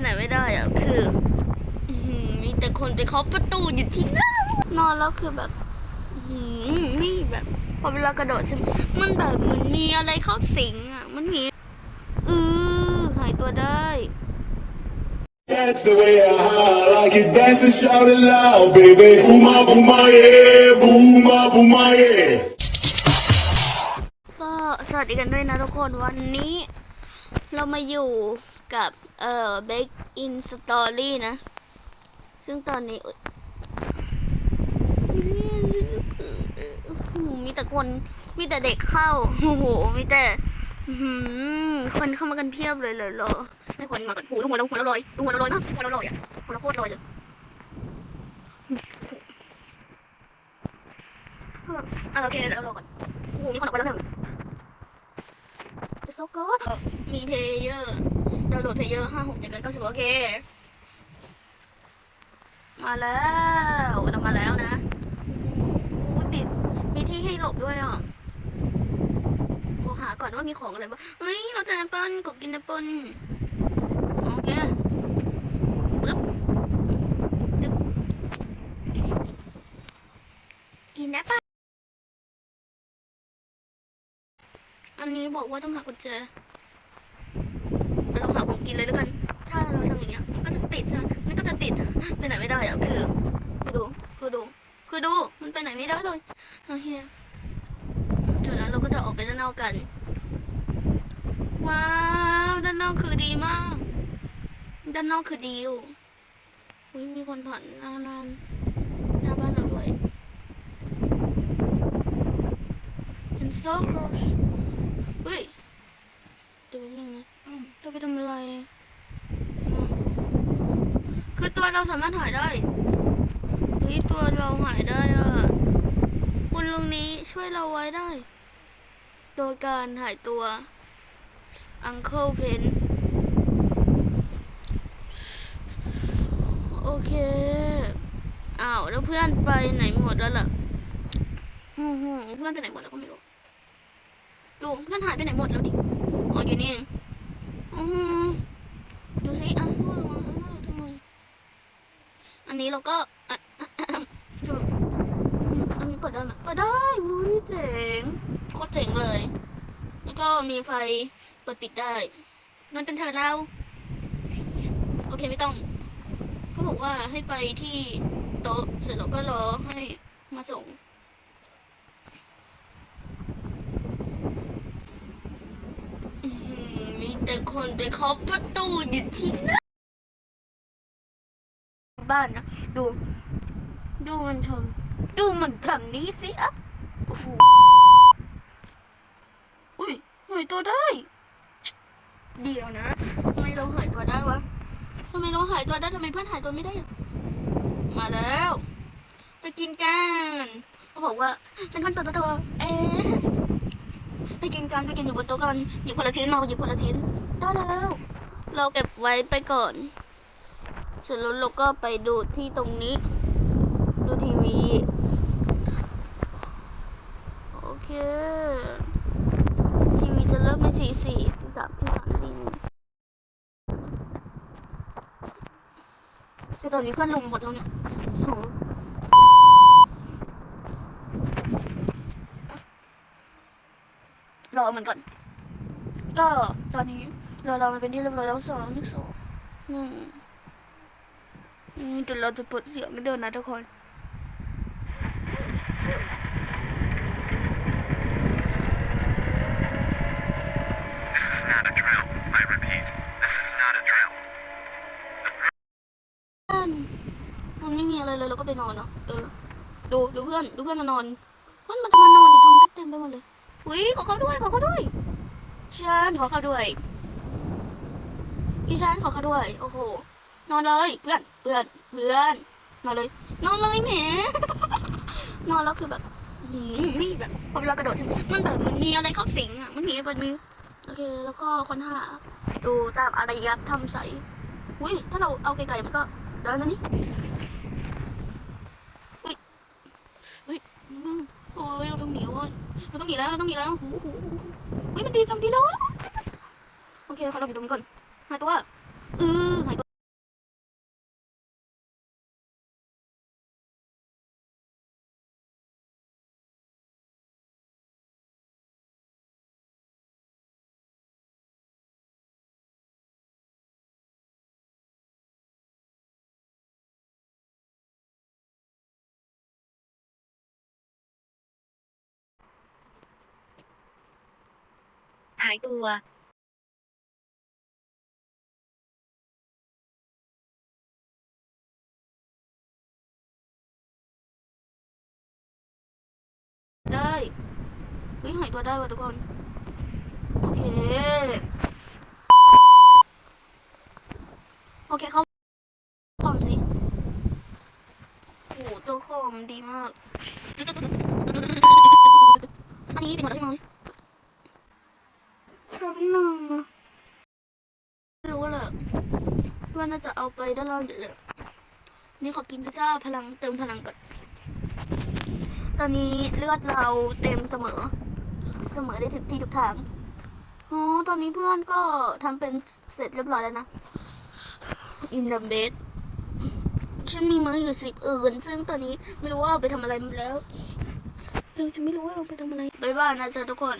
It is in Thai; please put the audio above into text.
ไหนไม่ได้อะคืออื้อหือมีแต่คนไปเคาะประตูอยู่ที่หน้านอนแล้วคือแบบอื้อหือมีแบบ พอเวลากระโดดใช่ไหมมันแบบเหมันมีอะไรเข้าสิงอะ มันมีอือหายตัวได้ That's the way I like it. Dance and shout it loud, baby. Booma, booma, yeah. Booma, booma, yeah. ก็สวัสดีกันด้วยนะทุกคนวันนี้ เรามาอยู่ กับเอ่อ Back in Story นะ ซึ่งตอนนี้อุ๊ยโอ้โหมีแต่คนมีแต่เด็กเข้า โอ้โห มีแต่อื้อหือคนเข้ามากันเพียบเลยเลยเหรอไม่คนมากันโอ้โหทุกคนเราหัวเราลอยทุกคนเราลอยมากทุกคนเราลอยอะคนเราโคตรลอยเลยอะโอเคเดี๋ยวเรารอก่อนโอ้โหมีคนออกไปแล้วหนึ่งโซก็มีเพลเยอร์ ดาวน์โหลดเพลเยอร์ห้าหกเจ็ดแปดเก้าสิบโอเค มาแล้วเรามาแล้วนะโอ้ติด มีที่ให้หลบด้วยอะขอหาก่อนว่ามีของอะไรบ้างเฮ้ย เราจะแอปเปิ้ลกดกินแอปเปิ้ลโอเคปึ๊บตึ๊บกินแอปเปิ้ลอันนี้บอกว่าต้องหากุญแจอ กินเลยแล้วกัน ถ้าเราทำอย่างเงี้ยมันก็จะติดใช่ไหมมันก็จะติดไปไหนไม่ได้อะคือ คือดู คือดู คือดู มันไปไหนไม่ได้เลยโอเคจากนั้นเราก็จะออกไปด้านนอกกัน ว้าว ด้านนอกคือดีมาก ด้านนอกคือดีอยู่อุ้ยมีคนผ่านหน้านานหน้าบ้านเราด้วยเป็น so close เฮ้ยดูนึงนะ เราไปทำอะไรอะ คือตัวเราสามารถหายได้เฮ้ยตัวเราหายได้อะคุณลุงนี้ช่วยเราไว้ได้ โดยการหายตัวอังเคิลเพนโอเคอ้าวแล้วเพื่อนไปไหนหมดแล้วล่ะอือเพื่อนไปไหนหมดแล้วก็ไม่รู้ดูเพื่อนหายไปไหนหมดแล้วนี่อ๋ออยู่นี่เองอืมดูสิอะว่าเราทำไมอั นนี้เราก็อันนี้เปิดได้ไหมเปิดได้วุ้ยเจ๋งโคตรเจ๋งเลย แล้วก็มีไฟเปิดปิดได้นั่นเป็นเธอเราโอเคไม่ต้องเขาบอกว่าให้ไปที่โต๊ะเสร็จแล้วก็รอให้มาส่งมีแต่คนไปเคาะประตูอยู่ที่หน้า บ้านนะดู ดูมันทำดูมันทำนี้สิอะโอ้โหอุ้ยหายตัวได้ เดี๋ยวนะทำไมเราหายตัวได้วะทำไมเราหายตัวได้ทำไมเพื่อนหายตัวไม่ได้ มาแล้วไปกินกันเขาบอกว่าเป็นคนเปิดประตูเอ๊ะไปกินกันไปกินอยู่บนโต๊ะกันหยิบคนละชิ้นมาหยิบคนละชิ้นได้แล้วเราเก็บไว้ไปก่อน เสร็จแล้วเราก็ไปดูที่ตรงนี้ ดูทีวี โอเค ทีวีจะเริ่มในสี่สี่สี่สามสี่สามสี่คือตอนนี้เพื่อนลงหมดแล้วเนี่ยโหรอมันก่อน ก็ตอนนี้เราเรามันเป็นที่เรียบร้อยแล้วสองสองอืมอื มเดี๋ยวเราจะเปิดเสียงไม่เดินนะทุกคน This is not a drill. I repeat, this is not a drill. บ้านมันไม่มีอะไรเลยเราก็ไปนอนเนาะเออดูดูเพื่อนดูเพื่อนมานอนเพื่อนมันจะมานอนอยู่ตรงนี้เต็มไปหมดเลยอุ้ยขอเข้าด้วยขอเข้าด้วยฉันขอเข้าด้วยอีฉันขอเข้าด้วยโอ้โห นอนเลยเพื่อนเพื่อนเพื่อนนอนเลย นอนเลยแหมนอนแล้วคือแบบนี่แบบพอเวลากระโดดใช่มันแบบมันมีอะไรเข้าสิงอะมันมีมันมีโอเค แล้วก็ค้นหาดูตามอารยธรรมใสอุ้ยถ้าเราเอาไกลๆมันก็เดินนะนี่อุ้ยอืมโอ้ยเราต้องหนีเว้ยเราต้องหนีแล้วเราต้องหนีแล้วหูหูหูอุ้ยมันดีจังดีแล้วโอเคเขาเราอยู่ตรงนี้ก่อนหาตัวเออายตัวได้วิ่งหายตัวได้ว่ะทุกคน โอเค โอเคเข้าคอมสิโอ้โหตัวคอมดีมาก อันนี้เป็นหมดแล้วใช่ไหมแป๊บนึงนะไม่รู้แหละเพื่อ นน่าจะเอาไปด้านล่างอยู่เลยนี่ขอกินพิซซ่าพลังเติมพลังก่อนตอนนี้เลือดเราเต็มเสมอ เสมอได้ทุกที่ทุกทางอ๋อตอนนี้เพื่อนก็ทำเป็นเสร็จเรียบร้อยแล้วนะ in the bed ฉันมีม้อยู่สิบอื่น ซึ่งตอนนี้ไม่รู้ว่าเอาไปทำอะไรมดแล้วเราจะไม่รู้ว่าเราไปทำอะไรบายบายนะจ๊ะทุกคน